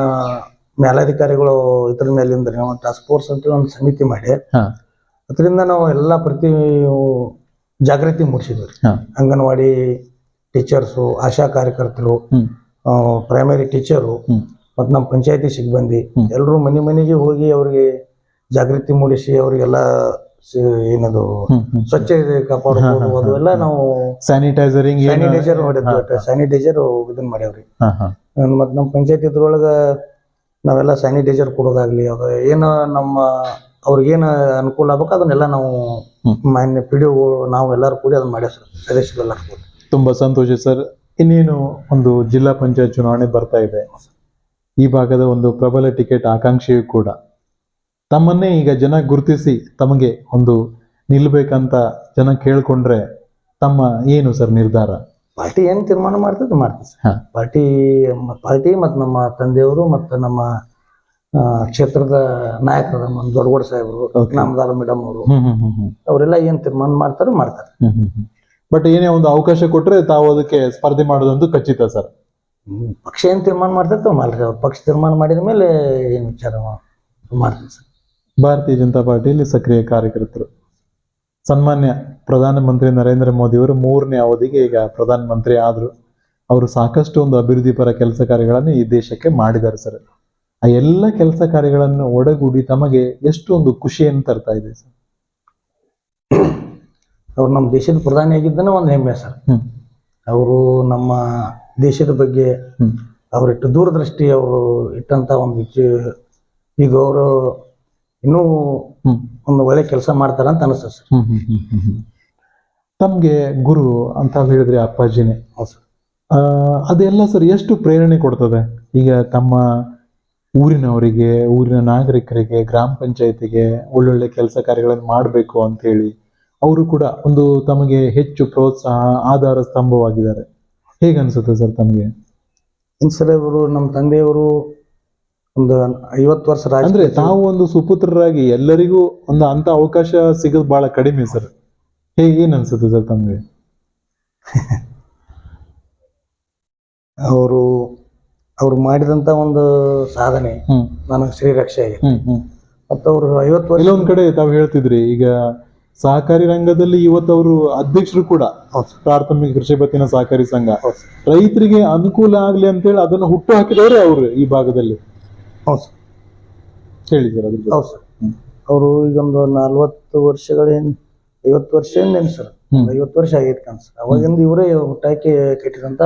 ಮೇಲಾಧಿಕಾರಿಗಳು ಇದ್ರ ಮೇಲಿಂದ ಒಂದು ಟಾಸ್ಕ್ ಫೋರ್ಸ್ ಅಂತೇಳಿ ಒಂದು ಸಮಿತಿ ಮಾಡಿ. ಅದರಿಂದ ನಾವು ಎಲ್ಲ ಪ್ರತಿ ಜಾಗೃತಿ ಮೂಡಿಸಿದ್ವಿ ರೀ. ಅಂಗನವಾಡಿ ಟೀಚರ್ಸು ಆಶಾ ಕಾರ್ಯಕರ್ತರು ಪ್ರೈಮರಿ ಟೀಚರು ಮತ್ತ ನಮ್ಮ ಪಂಚಾಯತಿ ಸಿಬ್ಬಂದಿ. ಎಲ್ಲರೂ ಮನೆ ಮನೆಗೆ ಹೋಗಿ ಅವರಿಗೆ ಜಾಗೃತಿ ಮೂಡಿಸಿ ಅವರಿಗೆಲ್ಲ ಏನದು ಸ್ವಚ್ಛ ಕಾಪಾಡ್ಕೊಂಡು ಕಾಪಾಡ್ಬೋದು ನಾವು ಸ್ಯಾನಿಟೈಸರಿಂಗ್ ಸ್ಯಾನಿಟೈಸರ್ ಹೊಡೆದ್ವಿ ಸ್ಯಾನಿಟೈಸರ್ ಇದನ್ನ ಮಾಡ್ಯಾವ್ರಿ. ಮತ್ ನಮ್ಮ ಪಂಚಾಯತಿ ಇದ್ರೊಳಗೆ ನಾವೆಲ್ಲ ಸ್ಯಾನಿಟೈಸರ್ ಕೊಡೋದಾಗ್ಲಿ ಅದ ಏನ ನಮ್ಮ ಅವ್ರಿಗೇನು ಅನುಕೂಲ ಆಗ್ಬೇಕು ಅದನ್ನೆಲ್ಲ ನಾವು. ಮಾನ್ಯ ಪಿ ಡಿ ನಾವು ಎಲ್ಲರೂ ಕೂಡಿ ಅದನ್ನ ಮಾಡ್ಯಾವ ಸರ್ ತುಂಬಾ ಸಂತೋಷ ಸರ್. ಇನ್ನೇನು ಒಂದು ಜಿಲ್ಲಾ ಪಂಚಾಯತ್ ಚುನಾವಣೆ ಬರ್ತಾ ಇದೆ. ಈ ಭಾಗದ ಒಂದು ಪ್ರಬಲ ಟಿಕೆಟ್ ಆಕಾಂಕ್ಷೆಯೂ ಕೂಡ. ತಮ್ಮನ್ನೇ ಈಗ ಜನ ಗುರುತಿಸಿ ತಮಗೆ ಒಂದು ನಿಲ್ಬೇಕಂತ ಜನ ಕೇಳ್ಕೊಂಡ್ರೆ ತಮ್ಮ ಏನು ಸರ್ ನಿರ್ಧಾರ? ಪಾರ್ಟಿ ಏನು ತೀರ್ಮಾನ ಮಾಡ್ತದೆ ಮಾಡ್ತೀವಿ ಸರ್. ಹಾ. ಪಾರ್ಟಿ ಪಾರ್ಟಿ ಮತ್ತು ನಮ್ಮ ತಂದೆಯವರು ಮತ್ತು ನಮ್ಮ ಆ, ಕ್ಷೇತ್ರದ ನಾಯಕರು ನಮ್ಮ ದೊಡ್ಡಗೌಡ ಸಾಹೇಬರು Okay. ನಾಮದಾರ ಮೇಡಮ್ ಅವರು ಹ್ಮ್ ಹ್ಮ್ ಹ್ಮ್ ಹ್ಮ್. ಅವರೆಲ್ಲ ಏನು ತೀರ್ಮಾನ ಮಾಡ್ತಾರೆ ಮಾಡ್ತಾರೆ. ಹ್ಮ್ ಹ್ಮ್ ಹ್ಮ್. ಬಟ್ ಏನೇ ಒಂದು ಅವಕಾಶ ಕೊಟ್ರೆ ತಾವು ಅದಕ್ಕೆ ಸ್ಪರ್ಧೆ ಮಾಡೋದಂತೂ ಖಚಿತ ಸರ್. ಹ್ಮ್. ಪಕ್ಷ ಏನು ತೀರ್ಮಾನ ಮಾಡ್ತಾರೆ ಮಾಡ್ರಿ. ಅವ್ರು ಪಕ್ಷ ತೀರ್ಮಾನ ಮಾಡಿದ ಮೇಲೆ ಏನು ವಿಚಾರ ಮಾಡ್ತೀವಿ ಸರ್. ಭಾರತೀಯ ಜನತಾ ಪಾರ್ಟಿಯಲ್ಲಿ ಸಕ್ರಿಯ ಕಾರ್ಯಕರ್ತರು. ಸನ್ಮಾನ್ಯ ಪ್ರಧಾನಮಂತ್ರಿ ನರೇಂದ್ರ ಮೋದಿಯವರು ಮೂರನೇ ಅವಧಿಗೆ ಈಗ ಪ್ರಧಾನಮಂತ್ರಿ ಆದರು. ಅವರು ಸಾಕಷ್ಟು ಒಂದು ಅಭಿವೃದ್ಧಿ ಪರ ಕೆಲಸ ಕಾರ್ಯಗಳನ್ನು ಈ ದೇಶಕ್ಕೆ ಮಾಡಿದ್ದಾರೆ ಸರ್. ಆ ಎಲ್ಲ ಕೆಲಸ ಕಾರ್ಯಗಳನ್ನು ಒಡಗೂಡಿ ತಮಗೆ ಎಷ್ಟು ಒಂದು ಖುಷಿಯನ್ನು ತರ್ತಾ ಇದೆ ಸರ್? ಅವ್ರು ನಮ್ಮ ದೇಶದ ಪ್ರಧಾನಿ ಆಗಿದ್ದನೇ ಒಂದು ಹೆಮ್ಮೆ ಸರ್. ಅವರು ನಮ್ಮ ದೇಶದ ಬಗ್ಗೆ ಅವರಿಟ್ಟು ದೂರದೃಷ್ಟಿ ಅವರು ಇಟ್ಟಂತ ಒಂದು ಇದು ಈಗ ಅವರು ಇನ್ನೂ ಒಂದು ಒಳ್ಳೆ ಕೆಲಸ ಮಾಡ್ತಾರ ಅಂತ ಅನಿಸ್ತದೆ ಸರ್. ತಮಗೆ ಗುರು ಅಂತ ಹೇಳಿದ್ರೆ ಅಪ್ಪಾಜಿನೇ. ಸರ್. ಅದೆಲ್ಲ ಸರ್ ಎಷ್ಟು ಪ್ರೇರಣೆ ಕೊಡ್ತದೆ? ಈಗ ತಮ್ಮ ಊರಿನವರಿಗೆ ಊರಿನ ನಾಗರಿಕರಿಗೆ ಗ್ರಾಮ ಪಂಚಾಯತಿಗೆ ಒಳ್ಳೊಳ್ಳೆ ಕೆಲಸ ಕಾರ್ಯಗಳನ್ನು ಮಾಡಬೇಕು ಅಂತ ಹೇಳಿ ಅವರು ಕೂಡ ಒಂದು ತಮಗೆ ಹೆಚ್ಚು ಪ್ರೋತ್ಸಾಹ ಆಧಾರ ಸ್ತಂಭವಾಗಿದ್ದಾರೆ. ಹೇಗನ್ಸುತ್ತೆ ಸರ್ ತಮಗೆ? ಇನ್ನು ಸರ್ ಅವರು ನಮ್ಮ ತಂದೆಯವರು ಒಂದು ಐವತ್ತು ವರ್ಷ ರಾಜ ಅಂದ್ರೆ ತಾವು ಒಂದು ಸುಪುತ್ರರಾಗಿ ಎಲ್ಲರಿಗೂ ಒಂದು ಅಂತ ಅವಕಾಶ ಸಿಗೋದು ಬಹಳ ಕಡಿಮೆ ಸರ್. ಹೇಗೆ ಏನ್ ಅನ್ಸುತ್ತೆ ಸರ್ ತಮಗೆ? ಅವರು ಅವ್ರು ಮಾಡಿದಂತ ಒಂದು ಸಾಧನೆ ನನಗೆ ಶ್ರೀರಕ್ಷೆ ಆಗಿದೆ ಮತ್ತು ಅವರು ಐವತ್ತು ವರ್ಷ ಇಲ್ಲೊಂದ್ ಕಡೆ ತಾವು ಹೇಳ್ತಿದ್ರಿ ಈಗ ಸಹಕಾರಿ ರಂಗದಲ್ಲಿ ಇವತ್ತು ಅವರು ಅಧ್ಯಕ್ಷರು ಕೂಡ ಪ್ರಾಥಮಿಕ ಕೃಷಿ ಪತ್ತಿನ ಸಹಕಾರಿ ಸಂಘ. ರೈತರಿಗೆ ಅನುಕೂಲ ಆಗ್ಲಿ ಅಂತೇಳಿ ಅದನ್ನ ಹುಟ್ಟು ಹಾಕಿದವರೇ ಅವರು ಈ ಭಾಗದಲ್ಲಿ. ಹೌದು ಸರ್. ಹೇಳಿ ಸರ್ ಅದ್ರ ಬಗ್ಗೆ. ಹೌದು ಸರ್. ಅವರು ಈಗ ಒಂದು ನಲ್ವತ್ತು ವರ್ಷಗಳೇನು ಐವತ್ತು ವರ್ಷ ಏನೇನು ಸರ್? ಹ್ಮ್. ಐವತ್ತು ವರ್ಷ ಆಗೈತೆ ಕಾಣ್ ಸರ್. ಅವಾಗಿಂದ ಇವರೇ ಹುಟ್ಟಾಕಿ ಕಟ್ಟಿದಂತ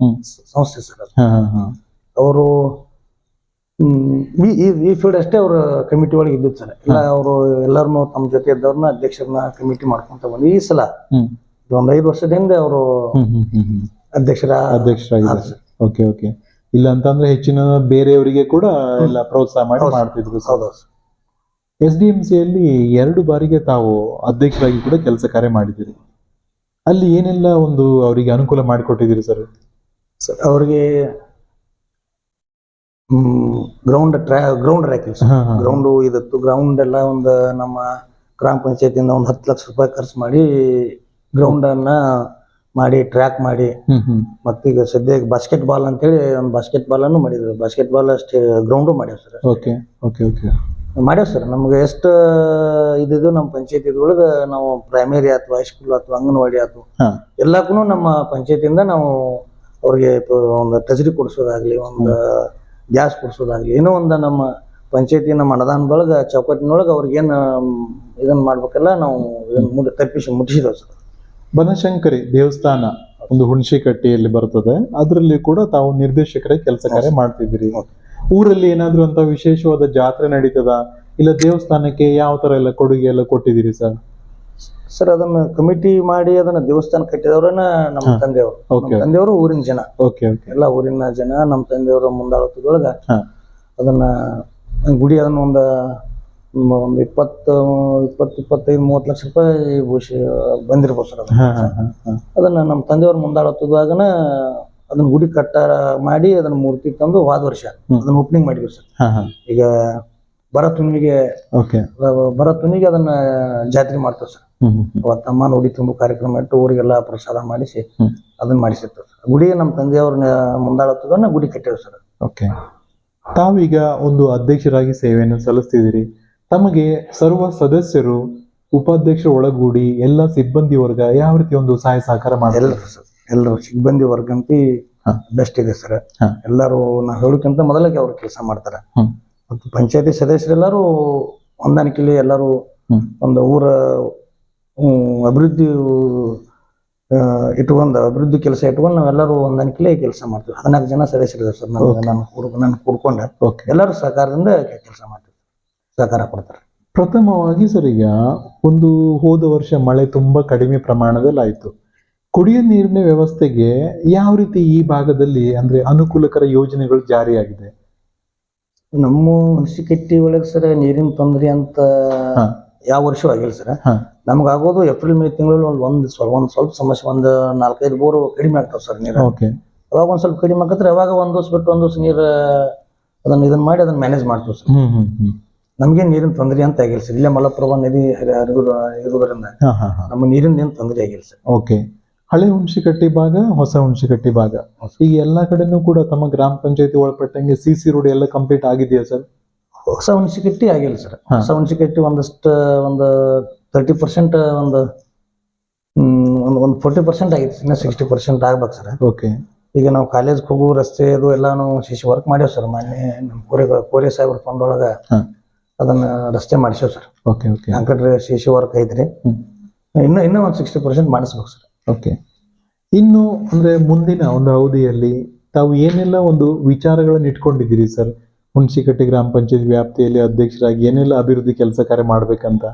ಹ್ಮ್. ಸಂಸ್ಥೆ ಸರ್ ಅದು. ಹಾ ಹಾ ಹಾ. ಅವರು ಈ ಈ ಫೀಲ್ಡ್ ಅಷ್ಟೇ ಅವ್ರ ಕಮಿಟಿ ಒಳಗೆ ಇದ್ದಿದ್ದು ಸರ್. ಇಲ್ಲ ಅವರು ಎಲ್ಲರೂ ತಮ್ಮ ಜೊತೆ ಇದ್ದವ್ರನ್ನ ಅಧ್ಯಕ್ಷರನ್ನ ಕಮಿಟಿ ಮಾಡ್ಕೊಂತ ಬಂದು ಈ ಸಲ ಹ್ಮ್. ಒಂದು ಐದು ವರ್ಷದಿಂದ ಅವರು ಹ್ಮ್ ಹ್ಮ್ ಹ್ಮ್ ಹ್ಮ್. ಅಧ್ಯಕ್ಷರ ಅಧ್ಯಕ್ಷರಾಗಿದ್ದಾರೆ. Okay okay. ಇಲ್ಲ ಅಂತಂದ್ರೆ ಹೆಚ್ಚಿನ ಬೇರೆಯವರಿಗೆ ಕೂಡ ಎಲ್ಲ ಪ್ರೋತ್ಸಾಹ ಮಾಡಿ ಮಾಡ್ತಿದ್ರು. ಎಸ್ ಡಿ ಎಂ ಸಿಯಲ್ಲಿ ಎರಡು ಬಾರಿಗೆ ತಾವು ಅಧ್ಯಕ್ಷರಾಗಿ ಕೂಡ ಕೆಲಸ ಕಾರ್ಯ ಮಾಡಿದ್ದೀರಿ. ಅಲ್ಲಿ ಏನೆಲ್ಲ ಒಂದು ಅವರಿಗೆ ಅನುಕೂಲ ಮಾಡಿಕೊಟ್ಟಿದ್ದೀರಿ ಸರ್? ಸರ್ ಅವರಿಗೆ ಗ್ರೌಂಡ್ ಟ್ರ್ಯಾ ಗ್ರೌಂಡ್ ಹಾಕಿವಿ ಗ್ರೌಂಡು ಇದಿತ್ತು ಗ್ರೌಂಡ್ ಎಲ್ಲ ಒಂದು ನಮ್ಮ ಗ್ರಾಮ ಪಂಚಾಯತಿಯಿಂದ ಒಂದು ಹತ್ತು ಲಕ್ಷ ರೂಪಾಯಿ ಖರ್ಚು ಮಾಡಿ ಗ್ರೌಂಡನ್ನ ಮಾಡಿ ಟ್ರ್ಯಾಕ್ ಮಾಡಿ. ಮತ್ತೆ ಈಗ ಮತ್ತೀಗ ಸದ್ಯಕ್ಕೆ ಬಾಸ್ಕೆಟ್ ಬಾಲ್ ಅಂತೇಳಿ ಒಂದು ಬಾಸ್ಕೆಟ್ ಅನ್ನು ಮಾಡಿದ್ರು. ಬಾಸ್ಕೆಟ್ ಬಾಲ್ ಅಷ್ಟೇ ಗ್ರೌಂಡು ಮಾಡ್ಯಾವ ಸರ್ ಓಕೆ ಓಕೆ ಓಕೆ ಮಾಡ್ಯಾವ ಸರ್ ನಮ್ಗೆ ಎಷ್ಟು ಇದಿದು ನಮ್ಮ ಪಂಚಾಯತಿ ಒಳಗೆ ನಾವು ಪ್ರೈಮರಿ ಆಯ್ತು ಹೈಸ್ಕೂಲ್ ಆಯ್ತು ಅಂಗನವಾಡಿ ಆಯ್ತು ಎಲ್ಲಕ್ಕೂ ನಮ್ಮ ಪಂಚಾಯತಿಯಿಂದ ನಾವು ಅವ್ರಿಗೆ ಒಂದು ತಜರಿ ಕೊಡಿಸೋದಾಗ್ಲಿ ಒಂದು ಗ್ಯಾಸ್ ಕೊಡ್ಸೋದಾಗ್ಲಿ ಏನೋ ಒಂದು ನಮ್ಮ ಪಂಚಾಯತಿ ನಮ್ಮ ಅನುದಾನದೊಳಗೆ ಚೌಕಟ್ಟಿನೊಳಗೆ ಅವ್ರಿಗೇನು ಇದನ್ನ ಮಾಡ್ಬೇಕಲ್ಲ ನಾವು ಇದನ್ನ ಮುಂದೆ ತಪ್ಪಿಸಿ ಮುಟ್ಟಿಸಿದೆವು ಸರ್ ಬನಶಂಕರಿ ದೇವಸ್ಥಾನ ಒಂದು ಹುಣಸಿಕಟ್ಟಿಯಲ್ಲಿ ಬರ್ತದೆ. ಅದರಲ್ಲಿ ಕೂಡ ತಾವು ನಿರ್ದೇಶಕರೇ ಕೆಲಸ ಕಾರ್ಯ ಮಾಡ್ತಿದ್ದೀರಿ. ಊರಲ್ಲಿ ಏನಾದ್ರೂ ಅಂತ ವಿಶೇಷವಾದ ಜಾತ್ರೆ ನಡೀತದ? ಇಲ್ಲ ದೇವಸ್ಥಾನಕ್ಕೆ ಯಾವ ತರ ಎಲ್ಲ ಕೊಡುಗೆ ಎಲ್ಲ ಕೊಟ್ಟಿದ್ದೀರಿ ಸರ್? ಸರ್ ಅದನ್ನ ಕಮಿಟಿ ಮಾಡಿ ಅದನ್ನ ದೇವಸ್ಥಾನ ಕಟ್ಟಿದವ್ರನ್ನ ನಮ್ಮ. ತಂದೆಯವರು. ನಮ್ಮ ತಂದೆಯವರು ಊರಿನ ಜನ. Okay okay. ಎಲ್ಲ ಊರಿನ ಜನ ನಮ್ಮ ತಂದೆಯವರ ಮುಂದಾಳತ್ವದೊಳಗ ಹಾ. ಅದನ್ನ ಗುಡಿ ಅದನ್ನ ಒಂದು ಒಂದು ಇಪ್ಪತ್ತು ಇಪ್ಪತ್ತು ಇಪ್ಪತ್ತೈದು ಮೂವತ್ತು ಲಕ್ಷ ರೂಪಾಯಿ ಭೂಷಿ ಬಂದಿರ್ಬೋದು ಸರ್ ಅದು. ಅದನ್ನ ನಮ್ಮ ತಂದೆಯವ್ರ ಮುಂದಾಳತ್ವದಾಗನ ಅದನ್ನ ಗುಡಿ ಕಟ್ಟ ಮಾಡಿ ಅದನ್ನ ಮೂರ್ತಿ ತಂದು ಹೋದ ವರ್ಷ ಅದನ್ನ ಓಪನಿಂಗ್ ಮಾಡಿದ್ವಿ ಸರ್. ಈಗ ಬರ ಹುಣ್ಣಿಗೆ ಬರ ತುಣಿಗೆ ಅದನ್ನ ಜಾತ್ರೆ ಮಾಡ್ತೇವೆ ಸರ್. ಅವತ್ತಮ್ಮ ನುಡಿ ತುಂಬು ಕಾರ್ಯಕ್ರಮ ಇಟ್ಟು ಊರಿಗೆಲ್ಲ ಪ್ರಸಾದ ಮಾಡಿಸಿ. ಅದನ್ನ ಮಾಡಿಸಿರ್ತೇವೆ ಸರ್. ಗುಡಿ ನಮ್ಮ ತಂದೆಯವ್ರ ಮುಂದಾಳತ್ವದನ್ನ ಗುಡಿ ಕಟ್ಟೇವೆ ಸರ್ ಓಕೆ. ತಾವೀಗ ಒಂದು ಅಧ್ಯಕ್ಷರಾಗಿ ಸೇವೆಯನ್ನು ಸಲ್ಲಿಸ್ತಿದ್ದೀರಿ. ತಮಗೆ ಸರ್ವ ಸದಸ್ಯರು ಉಪಾಧ್ಯಕ್ಷರು ಒಳಗೂಡಿ ಎಲ್ಲ ಸಿಬ್ಬಂದಿ ವರ್ಗ ಯಾವ ರೀತಿ ಒಂದು ಸಹಾಯ ಸಹಕಾರ ಮಾಡ್ತಾರೆ? ಎಲ್ಲರೂ ಸರ್ ಎಲ್ಲರೂ ಸಿಬ್ಬಂದಿ ವರ್ಗಂತಿ. ಬೆಸ್ಟ್ ಇದೆ ಸರ್. ಎಲ್ಲರೂ ನಾ ಹೇಳೋಕ್ಕಿಂತ ಮೊದಲಾಗಿ ಅವ್ರು ಕೆಲಸ ಮಾಡ್ತಾರೆ. ಮತ್ತು ಪಂಚಾಯತಿ ಸದಸ್ಯರೆಲ್ಲರೂ ಹೊಂದಾಣಿಕೆಲಿ ಎಲ್ಲರೂ ಒಂದು ಊರ ಅಭಿವೃದ್ಧಿ ಇಟ್ಕೊಂಡು ಅಭಿವೃದ್ಧಿ ಕೆಲಸ ಇಟ್ಕೊಂಡು ನಾವೆಲ್ಲರೂ ಹೊಂದಾಣಿಕೆಲಿ ಕೆಲಸ ಮಾಡ್ತೀವಿ. ಹದಿನಾಲ್ಕು ಜನ ಸದಸ್ಯರಿದ್ದಾರೆ ಸರ್ ನಾನು ನಾನು ಕೂಡ್ಕೊಂಡು ಎಲ್ಲರೂ ಸಹಕಾರದಿಂದ ಕೆಲಸ ಮಾಡ್ತೀವಿ. ಸಹಕಾರ ಕೊಡ್ತಾರೆ. ಪ್ರಥಮವಾಗಿ ಸರ್ ಈಗ ಒಂದು ಹೋದ ವರ್ಷ ಮಳೆ ತುಂಬಾ ಕಡಿಮೆ ಪ್ರಮಾಣದಲ್ಲಿ ಆಯ್ತು ಕುಡಿಯೋ ನೀರಿನ ವ್ಯವಸ್ಥೆಗೆ ಯಾವ ರೀತಿ ಈ ಭಾಗದಲ್ಲಿ ಅಂದ್ರೆ ಅನುಕೂಲಕರ ಯೋಜನೆಗಳು ಜಾರಿಯಾಗಿದೆ? ನಮ್ಮ ಹುಣಸಿಕಟ್ಟಿ ಒಳಗೆ ಸರ್ ನೀರಿನ ತೊಂದರೆ ಅಂತ ಯಾವ ವರ್ಷ ಆಗಿಲ್ಲ ಸರ್. ನಮಗಾಗೋದು ಏಪ್ರಿಲ್ ಮೇ ತಿಂಗಳಲ್ಲಿ ಒಂದು ಒಂದು ಸ್ವಲ್ಪ ಒಂದು ಸ್ವಲ್ಪ ಸಮಸ್ಯೆ ಒಂದು ನಾಲ್ಕೈದು ಬೋರು ಕಡಿಮೆ ಆಗ್ತಾವೆ ಸರ್ ನೀರು. ಓಕೆ. ಅವಾಗ ಒಂದು ಸ್ವಲ್ಪ ಕಡಿಮೆ ಆಗತ್ತೆ ಅವಾಗ ಒಂದು ದಿವಸ ಬಿಟ್ಟು ಒಂದು ದಿವಸ ನೀರು ಅದನ್ನ ಇದನ್ನ ಮಾಡಿ ಅದನ್ನ ಮ್ಯಾನೇಜ್ ಮಾಡ್ತೀವಿ ಸರ್. ಹ್ಮ್ ಹ್ಮ್ ಹ್ಮ್. ನಮಗೆ ನೀರಿನ ತೊಂದರೆ ಅಂತ ಆಗಿಲ್ಲ ಸರ್. ಇಲ್ಲೇ ಮಲಪ್ರಭಾ ನದಿ ಹರಿದು ಇರುವುದರಿಂದ ನಮ್ಮ ನೀರಿನ ಏನು ತೊಂದರೆ ಆಗಿಲ್ಲ ಸರ್. ಓಕೆ. ಹಳೆ ಹುಣಸಿಕಟ್ಟಿ ಭಾಗ ಹೊಸ ಹುಣಸಿಕಟ್ಟಿ ಭಾಗ. ಈಗ ಎಲ್ಲಾ ಕಡೆನೂ ಕೂಡ ತಮ್ಮ ಗ್ರಾಮ ಪಂಚಾಯತಿ ಒಳಪಟ್ಟಂಗೆ ಸಿ ಸಿ ರೋಡ್ ಎಲ್ಲ ಕಂಪ್ಲೀಟ್ ಆಗಿದೆಯಾ ಸರ್? ಹೊಸ ಹುಣಸಿಕಟ್ಟಿ ಆಗಿಲ್ಲ ಸರ್. ಹೊಸ ಹುಣಸಿಕಟ್ಟಿ ಒಂದಷ್ಟು ಒಂದು ತರ್ಟಿ ಪರ್ಸೆಂಟ್ ಒಂದು ಒಂದು ಒಂದು ಫೋರ್ಟಿ ಪರ್ಸೆಂಟ್ ಆಗಿತ್ತು ಇನ್ನು ಸಿಕ್ಸ್ಟಿ ಪರ್ಸೆಂಟ್ ಆಗ್ಬೇಕು ಸರ್. ಓಕೆ. ಈಗ ನಾವು ಕಾಲೇಜ್ಗೆ ಹೋಗೋ ರಸ್ತೆ ಅದು ಎಲ್ಲಾನು ಶಿಶು ವರ್ಕ್ ಮಾಡ್ಯಾವ ಸರ್. ಮೊನ್ನೆ ನಮ್ಮ ಕೋರೆ ಕೋರೆ ಸಾಹೇಬ್ರ ಫಂಡ್ ಹಾ. ಅದನ್ನ ರಸ್ತೆ ಮಾಡಿಸೋ ಸರ್. Okay okay. ಕಾಂಕ್ರೀಟ್ ಶಿಶು ವರ್ಕ್ ಐತ್ರಿ. ಇನ್ನು ಇನ್ನೂ ಒಂದು ಸಿಕ್ಸ್ಟಿ ಪರ್ಸೆಂಟ್ ಮಾಡಿಸ್ಬೇಕು ಸರ್. ಓಕೆ. ಇನ್ನು ಅಂದ್ರೆ ಮುಂದಿನ ಒಂದು ಅವಧಿಯಲ್ಲಿ ತಾವು ಏನೆಲ್ಲ ಒಂದು ವಿಚಾರಗಳನ್ನು ಇಟ್ಕೊಂಡಿದ್ದೀರಿ ಸರ್? ಹುಣಸಿಕಟ್ಟಿ ಗ್ರಾಮ ಪಂಚಾಯತ್ ವ್ಯಾಪ್ತಿಯಲ್ಲಿ ಅಧ್ಯಕ್ಷರಾಗಿ ಏನೆಲ್ಲ ಅಭಿವೃದ್ಧಿ ಕೆಲಸ ಕಾರ್ಯ ಮಾಡ್ಬೇಕಂತ?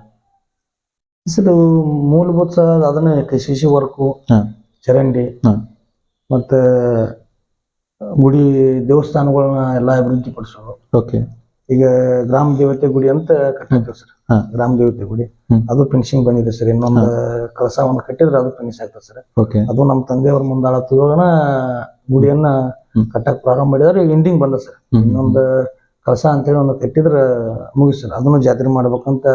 ಸರ್ ಮೂಲಭೂತ ಅದನ್ನ ಶಿಶು ವರ್ಕು ಚರಂಡಿ. ಮತ್ತೆ ಗುಡಿ ದೇವಸ್ಥಾನಗಳನ್ನ ಎಲ್ಲ ಅಭಿವೃದ್ಧಿ ಪಡಿಸೋದು ಓಕೆ. ಈಗ ಗ್ರಾಮ ದೇವತೆ ಗುಡಿ ಅಂತ ಕಟ್ಟಿದ್ರು ಸರ್. ಗ್ರಾಮ ದೇವತೆ ಗುಡಿ. ಅದು ಫಿನಿಶಿಂಗ್ ಬಂದಿದೆ ಸರ್. ಇನ್ನೊಂದು ಕಳಸ ಒಂದು ಕಟ್ಟಿದ್ರೆ ಅದು ಫಿನಿಶ್ ಆಗ್ತದೆ ಸರ್. ಅದು ನಮ್ಮ ತಂದೆಯವ್ರ ಮುಂದಾಳತ್ವದೊಳಗನ ಗುಡಿಯನ್ನ. ಕಟ್ಟಕ್ ಪ್ರಾರಂಭ ಮಾಡಿದ್ರೆ ಎಂಡಿಂಗ್ ಬಂದ ಸರ್. ಇನ್ನೊಂದು ಕಳಸ ಅಂತೇಳಿ ಒಂದು ಕಟ್ಟಿದ್ರೆ ಮುಗಿಸ್ ಸರ್. ಅದನ್ನು ಜಾತ್ರೆ ಮಾಡ್ಬೇಕಂತ.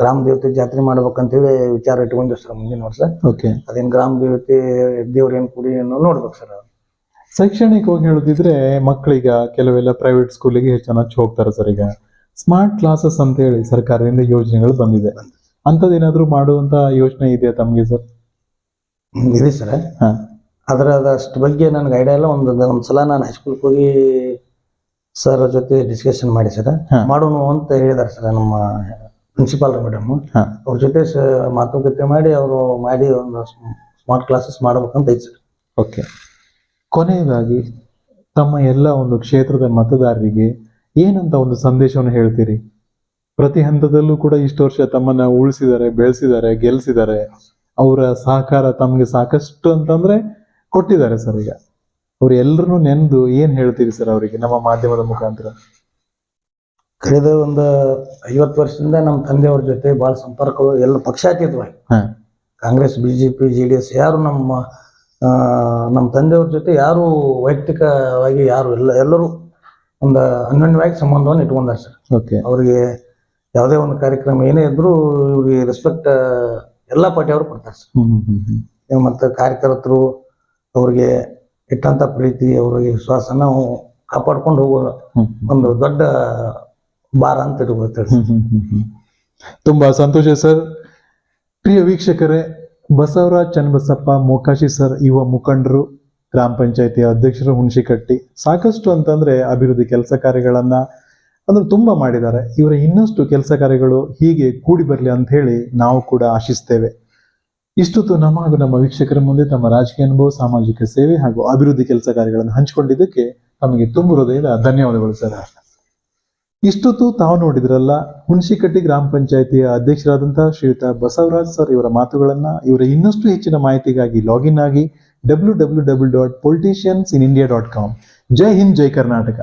ಗ್ರಾಮ ದೇವತೆ ಜಾತ್ರೆ ಮಾಡ್ಬೇಕಂತೇಳಿ ವಿಚಾರ ಇಟ್ಕೊಂಡಿವಿ ಸರ್ ಮುಂದಿನ ವರ್ಷ. ಅದೇನ್ ಗ್ರಾಮ ದೇವತೆ ದೇವ್ರ ಏನ್ ಕುಡಿ ಅನ್ನೋ ನೋಡ್ಬೇಕು ಸರ್. ಶೈಕ್ಷಣಿಕವಾಗಿ ಹೇಳೋದಿದ್ರೆ ಮಕ್ಕಳೀಗ ಕೆಲವೆಲ್ಲ ಪ್ರೈವೇಟ್ ಸ್ಕೂಲಿಗೆ ಹೆಚ್ಚು ಚೆನ್ನಾಗಿ ಹೋಗ್ತಾರೆ ಸರ್ ಈಗ. ಸ್ಮಾರ್ಟ್ ಕ್ಲಾಸಸ್ ಅಂತ ಹೇಳಿ ಸರ್ಕಾರದಿಂದ ಯೋಜನೆಗಳು ಬಂದಿದೆ. ಏನಾದ್ರು ಮಾಡುವಂತ ಯೋಚನೆ ಇದೆಯಾ ತಮಗೆ ಸರ್ ಇದೆ ಸರ್ ಹಾ. ಅದ್ರ ಅಷ್ಟು ಬಗ್ಗೆ ನನ್ಗೆ ಐಡಿಯಾ ಇಲ್ಲ. ಒಂದು ಸಲ ನಾನು ಹೈಸ್ಕೂಲ್ಗೆ ಹೋಗಿ ಸರ್ ಜೊತೆ ಡಿಸ್ಕಷನ್ ಮಾಡಿ ಸರ್. ಮಾಡೋಣ ಅಂತ ಹೇಳಿದಾರೆ ಸರ್ ನಮ್ಮ ಪ್ರಿನ್ಸಿಪಾಲ್ ಮೇಡಮ್. ಅವ್ರ ಜೊತೆ ಮಾತುಕತೆ ಮಾಡಿ ಅವರು ಮಾಡಿ ಒಂದು ಸ್ಮಾರ್ಟ್ ಕ್ಲಾಸಸ್ ಮಾಡ್ಬೇಕಂತ ಐತೆ ಸರ್ ಓಕೆ ಕೊನೆಯದಾಗಿ ತಮ್ಮ ಎಲ್ಲ ಒಂದು ಕ್ಷೇತ್ರದ ಮತದಾರರಿಗೆ ಏನಂತ ಒಂದು ಸಂದೇಶವನ್ನು ಹೇಳ್ತೀರಿ? ಪ್ರತಿ ಹಂತದಲ್ಲೂ ಕೂಡ ಇಷ್ಟು ವರ್ಷ ತಮ್ಮನ್ನ ಉಳಿಸಿದ್ದಾರೆ ಬೆಳೆಸಿದ್ದಾರೆ ಗೆಲ್ಸಿದ್ದಾರೆ. ಅವರ ಸಹಕಾರ ತಮಗೆ ಸಾಕಷ್ಟು ಅಂತಂದ್ರೆ ಕೊಟ್ಟಿದ್ದಾರೆ ಸರ್ ಈಗ. ಅವ್ರು ಎಲ್ಲರನ್ನೂ ನೆನೆದು ಏನ್ ಹೇಳ್ತೀರಿ ಸರ್ ಅವರಿಗೆ ನಮ್ಮ ಮಾಧ್ಯಮದ ಮುಖಾಂತರ? ಕಳೆದ ಒಂದು ಐವತ್ತು ವರ್ಷದಿಂದ ನಮ್ಮ ತಂದೆಯವ್ರ ಜೊತೆ ಬಹಳ ಸಂಪರ್ಕ ಎಲ್ಲ ಪಕ್ಷಾತೀತವಾಗಿ. Congress BJP J D S ಯಾರು ನಮ್ಮ ನಮ್ಮ ತಂದೆಯವ್ರ ಜೊತೆ ಯಾರು ವೈಯಕ್ತಿಕವಾಗಿ ಯಾರು ಎಲ್ಲ ಎಲ್ಲರೂ ಒಂದು ಅನ್ಯೋನ್ಯವಾಗಿ ಸಂಬಂಧವನ್ನು ಇಟ್ಕೊಂಡಾರೆ ಸರ್. ಓಕೆ. ಅವ್ರಿಗೆ ಯಾವುದೇ ಒಂದು ಕಾರ್ಯಕ್ರಮ ಏನೇ ಇದ್ರೂ ಇವ್ರಿಗೆ ರೆಸ್ಪೆಕ್ಟ್ ಎಲ್ಲ ಪಾರ್ಟಿಯವರು ಕೊಡ್ತಾರೆ ಸರ್. ಮತ್ತು ಕಾರ್ಯಕರ್ತರು ಅವ್ರಿಗೆ ಇಟ್ಟಂತ ಪ್ರೀತಿ ಅವ್ರಿಗೆ ವಿಶ್ವಾಸನ ಕಾಪಾಡ್ಕೊಂಡು ಹೋಗೋ ಒಂದು ದೊಡ್ಡ ಭಾರ ಅಂತ ಇಟ್ಕೊಳ್ತಾರೆ. ತುಂಬಾ ಸಂತೋಷ ಸರ್. ಪ್ರಿಯ ವೀಕ್ಷಕರೇ ಬಸವರಾಜ್ ಚನ್ನಬಸಪ್ಪ, ಮೋಕಾಶಿ ಸರ್ ಯುವ ಮುಖಂಡರು, ಗ್ರಾಮ ಪಂಚಾಯತಿ ಅಧ್ಯಕ್ಷರು, ಹುಣಸಿಕಟ್ಟಿ. ಸಾಕಷ್ಟು ಅಂತಂದ್ರೆ ಅಭಿವೃದ್ಧಿ ಕೆಲಸ ಕಾರ್ಯಗಳನ್ನ ಅಂದ್ರೆ ತುಂಬಾ ಮಾಡಿದ್ದಾರೆ. ಇವರ ಇನ್ನಷ್ಟು ಕೆಲಸ ಕಾರ್ಯಗಳು ಹೀಗೆ ಕೂಡಿ ಬರಲಿ ಅಂತ ಹೇಳಿ ನಾವು ಕೂಡ ಆಶಿಸ್ತೇವೆ. ಇಷ್ಟೊತ್ತು ನಮ್ಮ ಹಾಗೂ ನಮ್ಮ ವೀಕ್ಷಕರ ಮುಂದೆ ತಮ್ಮ ರಾಜಕೀಯ ಅನುಭವ, ಸಾಮಾಜಿಕ ಸೇವೆ ಹಾಗೂ ಅಭಿವೃದ್ಧಿ ಕೆಲಸ ಕಾರ್ಯಗಳನ್ನು ಹಂಚಿಕೊಂಡಿದ್ದಕ್ಕೆ ನಮಗೆ ತುಂಬ ಹೃದಯದ ಧನ್ಯವಾದಗಳು ಸರ್. ಇಷ್ಟೊತ್ತು ತಾವು ನೋಡಿದ್ರಲ್ಲ, ಹುಣಸಿಕಟ್ಟಿ ಗ್ರಾಮ ಪಂಚಾಯಿತಿಯ ಅಧ್ಯಕ್ಷರಾದಂತಹ ಶ್ರೀಯುತ ಬಸವರಾಜ್ ಸರ್ ಇವರ ಮಾತುಗಳನ್ನ. ಇವರ ಇನ್ನಷ್ಟು ಹೆಚ್ಚಿನ ಮಾಹಿತಿಗಾಗಿ ಲಾಗಿನ್ ಆಗಿ W W W dot politicians in India dot com. Jai Hind, Jai Karnataka.